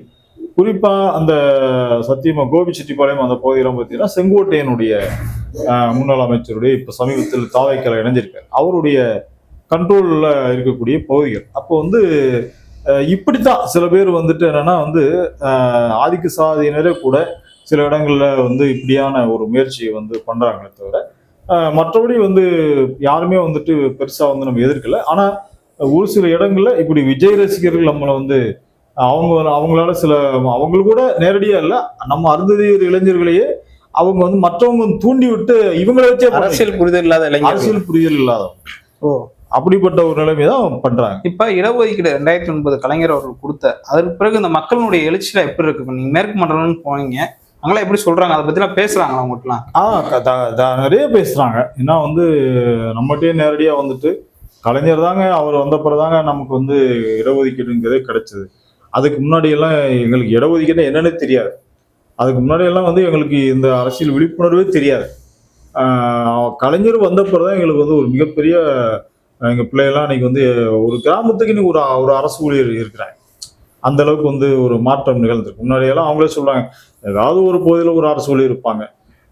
B: குறிப்பாக அந்த சத்தியமா கோபிச்செட்டிப்பாளையம் அந்த பகுதியெல்லாம் பார்த்தீங்கன்னா செங்கோட்டையனுடைய முன்னாள் அமைச்சருடைய இப்போ சமீபத்தில் தாவைக்கலை இணைஞ்சிருக்காரு. அவருடைய கண்ட்ரோலில் இருக்கக்கூடிய பகுதிகள். அப்போ வந்து இப்படித்தான் சில பேர் வந்துட்டு என்னன்னா வந்து ஆதிக்க சாதியினரே கூட சில இடங்களில் வந்து இப்படியான ஒரு முயற்சியை வந்து பண்ணுறாங்களே தவிர மற்றபடி வந்து யாருமே வந்துட்டு பெருசாக வந்து நம்ம எதிர்க்கல. ஆனால் ஒரு சில இடங்களில் இப்படி விஜய் ரசிகர்கள் நம்மளை வந்து அவங்க அவங்களால சில அவங்களுக்கு கூட நேரடியா இல்ல நம்ம அருந்ததியர் இளைஞர்களையே அவங்க வந்து மற்றவங்க வந்து தூண்டி விட்டு இவங்களை வச்சே
A: அரசியல் புரிதல் இல்லாத இளைஞர்கள்.
B: அரசியல் புரிதல் இல்லாதவங்க.
A: ஓ.
B: அப்படிப்பட்ட ஒரு நிலைமை தான் பண்றாங்க.
A: இப்ப இடஒதுக்கீடு ரெண்டாயிரத்தி ஒன்பது கலைஞர் அவர்கள் கொடுத்த அதற்கு பிறகு இந்த மக்களுடைய எழுச்சியில எப்படி இருக்கு? நீங்க மேற்கு மண்டலம்னு போனீங்க அங்கெல்லாம் எப்படி சொல்றாங்க? அதை பத்திலாம் பேசுறாங்களா அவங்ககிட்டலாம்?
B: ஆ நிறைய பேசுறாங்க. ஏன்னா வந்து நம்மகிட்டயே நேரடியா வந்துட்டு கலைஞர் தாங்க அவர் வந்த தாங்க நமக்கு வந்து இடஒதுக்கீடுங்கிறதே கிடைச்சது. அதுக்கு முன்னாடியெல்லாம் எங்களுக்கு எங்களுக்கு இடஒதுக்கீடு என்னன்னே தெரியாது. அதுக்கு முன்னாடியெல்லாம் வந்து எங்களுக்கு இந்த அரசியல் விழிப்புணர்வே தெரியாது. கலைஞர் வந்த தான் எங்களுக்கு வந்து ஒரு மிகப்பெரிய எங்கள் பிள்ளைகள்லாம் இன்னைக்கு வந்து ஒரு கிராமத்துக்கு இன்னைக்கு ஒரு ஒரு அரசு ஊழியர் இருக்கிறாங்க. அந்த அளவுக்கு வந்து ஒரு மாற்றம் நிகழ்ந்திருக்கு. முன்னாடியெல்லாம் அவங்களே சொல்லுவாங்க ஏதாவது ஒரு பகுதியில் ஒரு அரசு ஊழியர் இருப்பாங்க.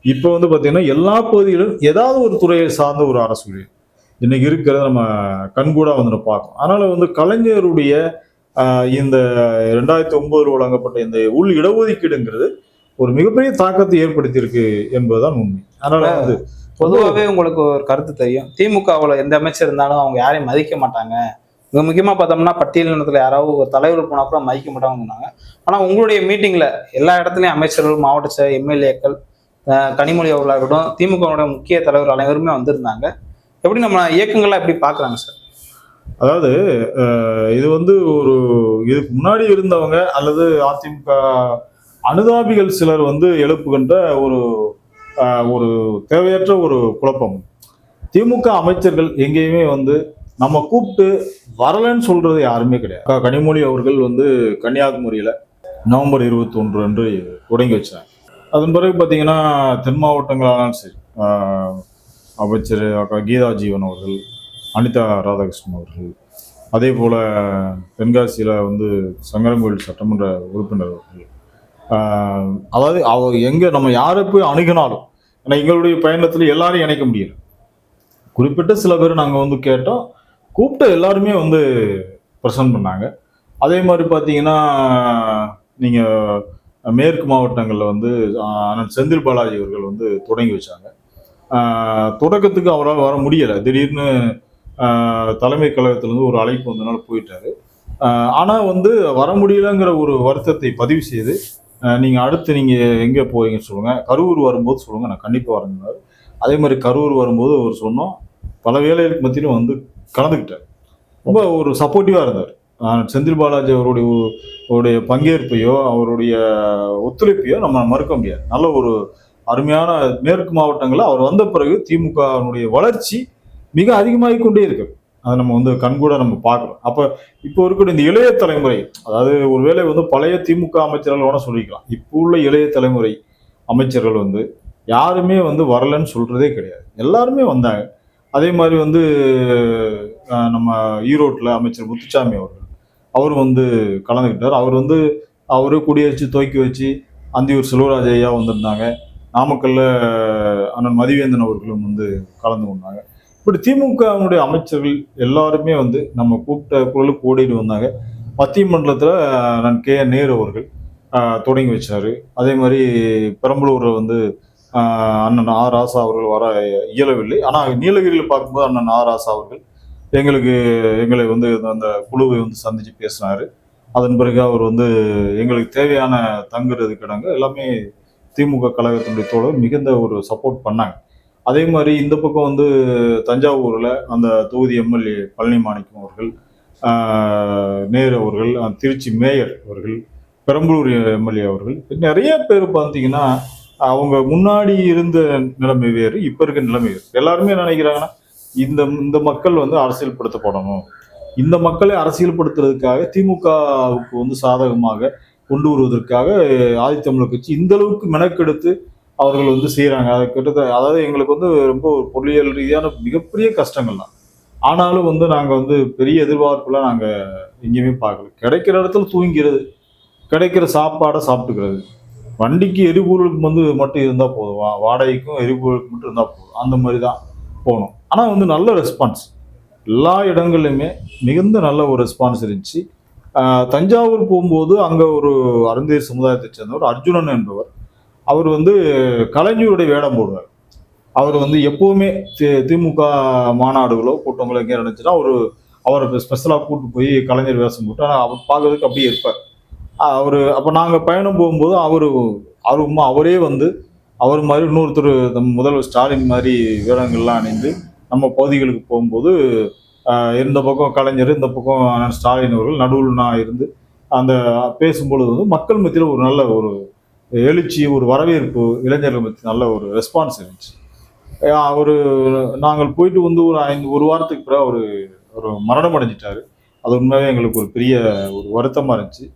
B: இப்போ வந்து பார்த்திங்கன்னா எல்லா பகுதியிலும் ஏதாவது ஒரு துறையை சார்ந்த ஒரு அரசு ஊழியர். இன்னைக்கு இருக்கிறத நம்ம கண்கூடாக வந்து பார்க்கணும். அதனால் வந்து கலைஞருடைய இந்த ரெண்டாயிரத்தி ஒன்பதுல வழங்கப்பட்ட இந்த உள் இடஒதுக்கீடுங்கிறது ஒரு மிகப்பெரிய தாக்கத்தை ஏற்படுத்தியிருக்கு என்பதுதான் உண்மை. அதனால வந்து
A: பொதுவாகவே உங்களுக்கு ஒரு கருத்து தெரியும். திமுகவுல எந்த அமைச்சர் இருந்தாலும் அவங்க யாரையும் மதிக்க மாட்டாங்க. மிக முக்கியமாக பார்த்தோம்னா பட்டியலினத்தில் யாராவது ஒரு தலைவர் போனால் கூட மதிக்க மாட்டாங்க சொன்னாங்க. ஆனால் உங்களுடைய மீட்டிங்கில் எல்லா இடத்துலையும் அமைச்சர்கள் மாவட்ட எம்எல்ஏக்கள் கனிமொழி அவர்களாக இருக்கட்டும் திமுகவுடைய முக்கிய தலைவர் அனைவருமே வந்திருந்தாங்க. எப்படி நம்ம இயக்கங்கள்லாம் எப்படி பார்க்குறாங்க சார்
B: அதாவது இது வந்து ஒரு இதுக்கு முன்னாடி இருந்தவங்க அல்லது அதிமுக அனுதாபிகள் சிலர் வந்து எழுப்புகின்ற ஒரு ஒரு தேவையற்ற ஒரு குழப்பம். திமுக அமைச்சர்கள் எங்கேயுமே வந்து நம்ம கூப்பிட்டு வரலன்னு சொல்றது யாருமே கிடையாது. கனிமொழி அவர்கள் வந்து கன்னியாகுமரியில நவம்பர் இருபத்தி ஒன்று அன்று தொடங்கி வச்சாங்க அதன் பிறகு பார்த்தீங்கன்னா தென் மாவட்டங்களாலும் சரி அமைச்சர் அக்கா கீதா ஜீவன் அவர்கள் அனிதா ராதாகிருஷ்ணன் அவர்கள். அதே போல் தென்காசியில் வந்து சங்கரங்கோயில் சட்டமன்ற உறுப்பினர் அவர்கள். அதாவது அவ எங்கே நம்ம யாரை போய் அணுகினாலும் ஏன்னா எங்களுடைய பயணத்தில் எல்லாரையும் இணைக்க முடியல. குறிப்பிட்ட சில பேர் நாங்கள் வந்து கேட்டோம் கூப்பிட்ட எல்லாருமே வந்து ப்ரெசன்ட் பண்ணாங்க. அதே மாதிரி பார்த்தீங்கன்னா நீங்கள் மேற்கு மாவட்டங்களில் வந்து அண்ணன் செந்தில் பாலாஜி அவர்கள் வந்து தொடங்கி வச்சாங்க. தொடக்கத்துக்கு அவரால் வர முடியலை. திடீர்னு தலைமை கழகத்திலேருந்து ஒரு அழைப்பு வந்தனால போயிட்டாரு. ஆனால் வந்து வர முடியலங்கிற ஒரு வருத்தத்தை பதிவு செய்து நீங்கள் அடுத்து நீங்கள் எங்கே போவீங்கன்னு சொல்லுங்க. கரூர் வரும்போது சொல்லுங்கள் நான் கண்டிப்பாக வரேன்னாரு. அதே மாதிரி கரூர் வரும்போது அவர் சொன்னோம் பல வேலைகளுக்கு மத்தியிலும் வந்து கலந்துக்கிட்டார். ரொம்ப ஒரு சப்போர்ட்டிவாக இருந்தார். செந்தில் பாலாஜி அவருடைய அவருடைய பங்கேற்பையோ அவருடைய ஒத்துழைப்பையோ நம்ம மறுக்க முடியாது. நல்ல ஒரு அருமையான மேற்கு மாவட்டங்களில் அவர் வந்த பிறகு திமுகவினுடைய வளர்ச்சி மிக அதிகமாகி கொண்டே இருக்கு. அதை நம்ம வந்து கண்கூட நம்ம பார்க்குறோம் அப்போ இப்போ இருக்கிற இந்த இளைய தலைமுறை அதாவது ஒருவேளை வந்து பழைய திமுக அமைச்சர்கள் வேணால் சொல்லிக்கலாம். இப்போ உள்ள இளைய தலைமுறை அமைச்சர்கள் வந்து யாருமே வந்து வரலன்னு சொல்கிறதே கிடையாது. எல்லாருமே வந்தாங்க. அதே மாதிரி வந்து நம்ம ஈரோட்டில் அமைச்சர் முத்துச்சாமி அவர்கள் அவர் வந்து கலந்துக்கிட்டார். அவர் வந்து அவரு குடியரசு துவக்கி வச்சு அந்தியூர் செல்வராஜ் ஐயா வந்திருந்தாங்க. நாமக்கல்ல அண்ணன் மதிவேந்தன் அவர்களும் வந்து கலந்து கொண்டாங்க. இப்படி திமுகவினுடைய அமைச்சர்கள் எல்லாருமே வந்து நம்ம கூப்பிட்ட குரலுக்கு ஓடிட்டு வந்தாங்க. மத்திய மண்டலத்தில் நான் கே. நேர் நேரு அவர்கள் தொடங்கி வச்சார். அதே மாதிரி பெரம்பலூரில் வந்து அண்ணன் ஆ ராசா அவர்கள் வர இயலவில்லை. ஆனால் நீலகிரியில் பார்க்கும்போது அண்ணன் ஆ ராசா அவர்கள் எங்களுக்கு எங்களை வந்து அந்த குழுவை வந்து சந்தித்து பேசினார். அதன் பிறகு அவர் வந்து எங்களுக்கு தேவையான தங்குறது கிடங்கு எல்லாமே திமுக கழகத்தினுடைய தோழர் மிகுந்த ஒரு சப்போர்ட் பண்ணாங்க. அதே மாதிரி இந்த பக்கம் வந்து தஞ்சாவூரில் அந்த தொகுதி எம்எல்ஏ பழனி மாணிக்கம் அவர்கள் நேரு அவர்கள் திருச்சி மேயர் அவர்கள் பெரம்பலூர் எம்எல்ஏ அவர்கள் நிறைய பேர் பார்த்தீங்கன்னா அவங்க முன்னாடி இருந்த நிலைமை வேறு இப்போ இருக்க நிலைமை வேறு. எல்லாருமே நினைக்கிறாங்கன்னா இந்த இந்த மக்கள் வந்து அரசியல்படுத்தப்படணும். இந்த மக்களை அரசியல்படுத்துறதுக்காக திமுகவுக்கு வந்து சாதகமாக கொண்டு வருவதற்காக ஆதித்தமிழர் கட்சி இந்த அளவுக்கு மெனக்கெடுத்து அவர்கள் வந்து செய்கிறாங்க அதை கிட்டத்தட்ட அதாவது எங்களுக்கு வந்து ரொம்ப ஒரு பொருளியல் ரீதியான மிகப்பெரிய கஷ்டங்கள் தான் ஆனாலும் வந்து நாங்கள் வந்து பெரிய எதிர்பார்ப்புலாம் நாங்கள் எங்கேயுமே பார்க்கல. கிடைக்கிற இடத்துல தூங்கிறது கிடைக்கிற சாப்பாடை சாப்பிட்டுக்கிறது. வண்டிக்கு எரிபொருளுக்கு வந்து மட்டும் இருந்தால் போதும். வா வாடகைக்கும் எரிபொருளுக்கு மட்டும் இருந்தால் போதும். அந்த மாதிரி தான் போனோம். ஆனால் வந்து நல்ல ரெஸ்பான்ஸ் எல்லா இடங்கள்லையுமே மிகுந்த நல்ல ஒரு ரெஸ்பான்ஸ் இருந்துச்சு. தஞ்சாவூர் போகும்போது அங்கே ஒரு அருந்தீர் சமுதாயத்தை சேர்ந்தவர் அர்ஜுனன் என்பவர். அவர் வந்து கலைஞருடைய வேடம் போடுவார். அவர் வந்து எப்போவுமே தி- திமுக மாநாடுகளோ கூட்டங்களோ எங்கே நடந்துச்சுன்னா ஒரு அவரை ஸ்பெஷலாக கூட்டு போய் கலைஞர் வேஷம் போட்டு ஆனால் அவர் பார்க்கறதுக்கு அப்படியே இருப்பார். அவர் அப்போ நாங்கள் பயணம் போகும்போது அவர் அவர் உமா அவரே வந்து அவர் மாதிரி இன்னொருத்தர் நம் முதல்வர் ஸ்டாலின் மாதிரி வீரங்கள்லாம் அணிந்து நம்ம பகுதிகளுக்கு போகும்போது இந்த பக்கம் கலைஞர் இந்த பக்கம் ஸ்டாலின் அவர்கள் நடுவில் நான் இருந்து அந்த பேசும்பொழுது வந்து மக்கள் மத்தியில் ஒரு நல்ல ஒரு எழுச்சி ஒரு வரவேற்பு இளைஞர்கள் பற்றி நல்ல ஒரு ரெஸ்பான்ஸ் இருந்துச்சு. அவர் நாங்கள் போயிட்டு வந்து ஒரு ஐந்து ஒரு வாரத்துக்கு பிறகு அவர் ஒரு மரணம் அடைஞ்சிட்டாரு. அது உண்மையாகவே எங்களுக்கு ஒரு பெரிய ஒரு வருத்தமாக இருந்துச்சு.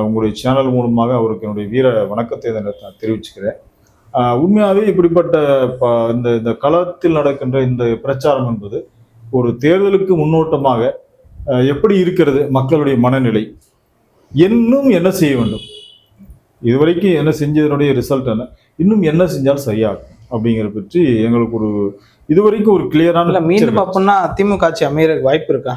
B: உங்களுடைய சேனல் மூலமாக அவருக்கு என்னுடைய வீர வணக்கத்தை நான் தெரிவிச்சுக்கிறேன். உண்மையாகவே இப்படிப்பட்ட ப- இந்த இந்த களத்தில் நடக்கின்ற இந்த பிரச்சாரம் என்பது ஒரு தேர்தலுக்கு முன்னோட்டமாக எப்படி இருக்கிறது மக்களுடைய மனநிலை? இன்னும் என்ன செய்ய வேண்டும்? இதுவரைக்கும் என்ன செஞ்சதனுடைய ரிசல்ட் என்ன? இன்னும் என்ன செஞ்சால் சரியாகும் அப்படிங்கிற பற்றி எங்களுக்கு ஒரு இதுவரைக்கும் ஒரு
A: இல்ல
B: கிளியரான
A: மீண்டும் அப்படின்னா திமுக ஆட்சி அமையறதுக்கு வாய்ப்பு இருக்கா?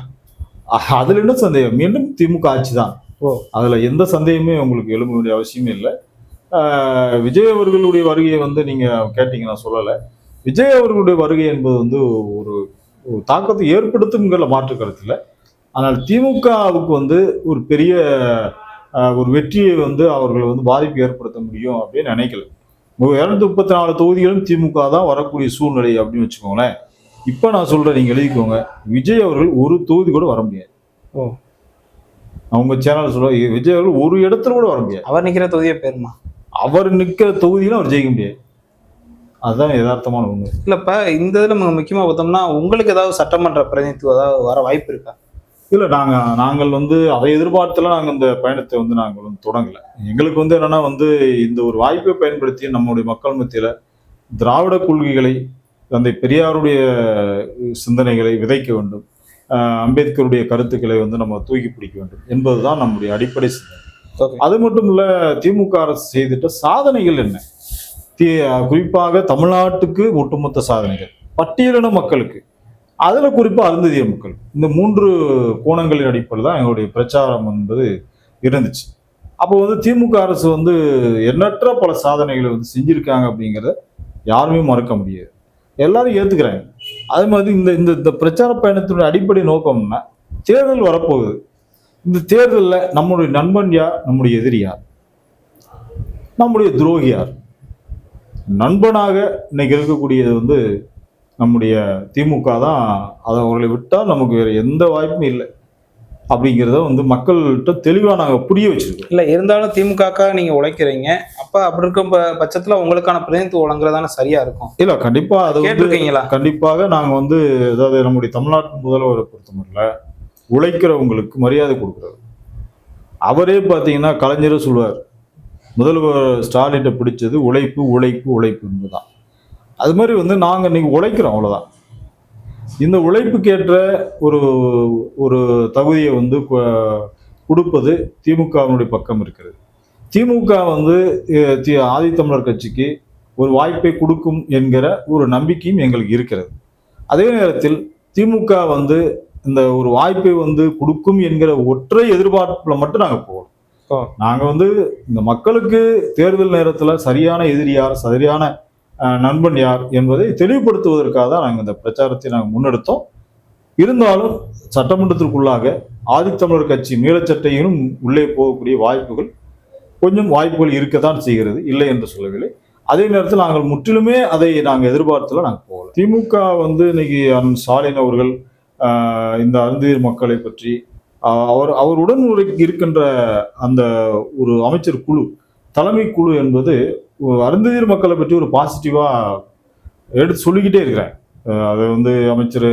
B: அதுல என்ன சந்தேகம்? மீண்டும் திமுக ஆட்சி தான்.
A: ஓ.
B: அதுல எந்த சந்தேகமே உங்களுக்கு எழும்ப வேண்டிய அவசியமே இல்லை. விஜய் அவர்களுடைய வருகையை வந்து நீங்க கேட்டீங்க நான் சொல்லலை. விஜய் அவர்களுடைய வருகை என்பது வந்து ஒரு ஒரு தாக்கத்தை ஏற்படுத்துங்கிற மாற்று கருத்துல ஆனால் திமுகவுக்கு வந்து ஒரு பெரிய ஒரு வெற்றியை வந்து அவர்கள் வந்து பாதிப்பு ஏற்படுத்த முடியும் அப்படின்னு நினைக்கல. இரநூத்தி முப்பத்தி நாலு தொகுதிகளும் திமுக தான் வரக்கூடிய சூழ்நிலை அப்படின்னு வச்சுக்கோங்களேன். இப்போ நான் சொல்றேன் நீங்க எழுதிக்கோங்க. விஜய் அவர்கள் ஒரு தொகுதி கூட வர முடியாது.
A: ஓ.
B: அவங்க சேனல் சொல்ல விஜய் அவர்கள் ஒரு இடத்துல கூட வர முடியாது.
A: அவர் நிக்கிற தொகுதியே பேருமா
B: அவர் நிற்கிற தொகுதியிலும் அவர் ஜெயிக்க முடியாது. அதுதான் யதார்த்தமான உண்மை.
A: இல்ல இப்ப இந்த இதுல நம்ம முக்கியமா பார்த்தோம்னா உங்களுக்கு ஏதாவது சட்டமன்ற பிரதிநிதித்துவம் ஏதாவது வர வாய்ப்பு இருக்கா?
B: இல்ல நாங்க நாங்கள் வந்து அதை எதிர்பார்த்துல நாங்க இந்த பயணத்தை வந்து நாங்கள் வந்து தொடங்கல. எங்களுக்கு வந்து என்னன்னா வந்து இந்த ஒரு வாய்ப்பை பயன்படுத்தி நம்முடைய மக்கள் மத்தியில திராவிட கொள்கைகளை தந்தை பெரியாருடைய சிந்தனைகளை விதைக்க வேண்டும். அம்பேத்கருடைய கருத்துக்களை வந்து நம்ம தூக்கி பிடிக்க வேண்டும் என்பதுதான் நம்முடைய அடிப்படை சிந்தனை. அது மட்டும் இல்ல திமுக அரசு செய்திட்ட சாதனைகள் என்ன? தி- குறிப்பாக தமிழ்நாட்டுக்கு ஒட்டுமொத்த சாதனைகள். பட்டியலின மக்களுக்கு. அதில் குறிப்பாக அருந்ததிய மக்கள். இந்த மூன்று கோணங்களின் அடிப்படையில் தான் எங்களுடைய பிரச்சாரம் என்பது இருந்துச்சு. அப்போ வந்து திமுக அரசு வந்து எண்ணற்ற பல சாதனைகளை வந்து செஞ்சுருக்காங்க அப்படிங்கிறத யாருமே மறக்க முடியாது. எல்லாரும் ஏற்றுக்கிறாங்க அதே மாதிரி இந்த இந்த இந்த பிரச்சார பயணத்தினுடைய அடிப்படை நோக்கம்னா தேர்தல் வரப்போகுது. இந்த தேர்தலில் நம்முடைய நண்பன் யார்? நம்முடைய எதிரி யார்? நம்முடைய துரோகி யார்? நண்பனாக இன்னைக்கு இருக்கக்கூடியது வந்து நம்முடைய திமுக தான் அதை அவர்களை விட்டால் நமக்கு வேற எந்த வாய்ப்பும் இல்லை அப்படிங்கிறத வந்து மக்கள்கிட்ட தெளிவாக நாங்கள் புரிய வச்சிருக்கோம்.
A: இல்ல இருந்தாலும் திமுக நீங்க உழைக்கிறீங்க. அப்ப அப்படி இருக்கும் பட்சத்துல உங்களுக்கான பிரதிநிதித்துவம் வழங்குறதான சரியா இருக்கும்?
B: இல்லை கண்டிப்பாக அது
A: கேட்டிருக்கீங்களா?
B: கண்டிப்பாக நாங்கள் வந்து அதாவது நம்முடைய தமிழ்நாட்டு முதல்வரை பொறுத்தமட்டில் உழைக்கிறவங்களுக்கு மரியாதை கொடுக்குறாரு அவரே பார்த்தீங்கன்னா கலைஞரே சொல்லுவார் முதல்வர் ஸ்டாலின்ட்ட பிடிச்சது உழைப்பு உழைப்பு உழைப்பு என்பதுதான் அது மாதிரி வந்து நாங்கள் இன்னைக்கு உழைக்கிறோம் அவ்வளோதான் இந்த உழைப்புக்கேற்ற ஒரு ஒரு தகுதியை வந்து கொடுப்பது திமுகவினுடைய பக்கம் இருக்கிறது. திமுக வந்து ஆதித்தமிழர் கட்சிக்கு ஒரு வாய்ப்பை கொடுக்கும் என்கிற ஒரு நம்பிக்கையும் எங்களுக்கு இருக்கிறது. அதே நேரத்தில் திமுக வந்து இந்த ஒரு வாய்ப்பை வந்து கொடுக்கும் என்கிற ஒற்றை எதிர்பார்ப்புல மட்டும் நாங்கள் போகணும்.
A: ஓ.
B: நாங்க வந்து இந்த மக்களுக்கு தேர்தல் நேரத்துல சரியான எதிரி யார் சரியான நண்பன் யார் என்பதை தெளிவுபடுத்துவதற்காக தான் நாங்கள் இந்த பிரச்சாரத்தை நாங்கள் முன்னெடுத்தோம். இருந்தாலும் சட்டமன்றத்திற்குள்ளாக ஆதித்தமிழர் கட்சி மீளச்சட்டையிலும் உள்ளே போகக்கூடிய வாய்ப்புகள் கொஞ்சம் வாய்ப்புகள் இருக்கத்தான் செய்கிறது இல்லை என்று சொல்லவில்லை. அதே நேரத்தில் நாங்கள் முற்றிலுமே அதை நாங்கள் எதிர்பார்த்துல நாங்கள் போகல. திமுக வந்து இன்னைக்கு அண்ணன் ஸ்டாலின் அவர்கள் இந்த அருந்தீர் மக்களை பற்றி அவர் அவருடன் இருக்கின்ற அந்த ஒரு அமைச்சர் குழு தலைமை குழு என்பது அருந்ததியர் மக்களை பற்றி ஒரு பாசிட்டிவா எடுத்து சொல்லிக்கிட்டே இருக்கிறேன். அது வந்து அமைச்சர்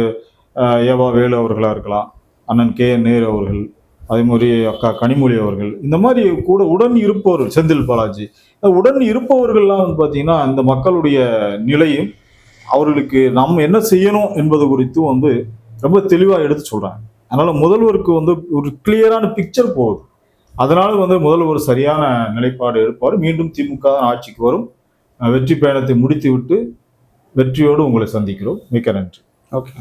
B: ஏவா வேலு அவர்களா இருக்கலாம் அண்ணன் கே என் நேரு அவர்கள் அதே மாதிரி அக்கா கனிமொழி அவர்கள் இந்த மாதிரி கூட உடன் இருப்பவர்கள் செந்தில் பாலாஜி. உடன் இருப்பவர்கள்லாம் வந்து பார்த்தீங்கன்னா இந்த மக்களுடைய நிலையும் அவர்களுக்கு நம்ம என்ன செய்யணும் என்பது குறித்தும் வந்து ரொம்ப தெளிவாக எடுத்து சொல்கிறாங்க அதனால் முதல்வருக்கு வந்து ஒரு கிளியரான பிக்சர் போகுது அதனால வந்து முதல்வர் சரியான நிலைப்பாடு எடுப்பார். மீண்டும் திமுக தான் ஆட்சிக்கு வரும். வெற்றி பயணத்தை முடித்து விட்டு வெற்றியோடு உங்களை சந்திக்கிறோம். மிக்க நன்றி.
A: ஓகே.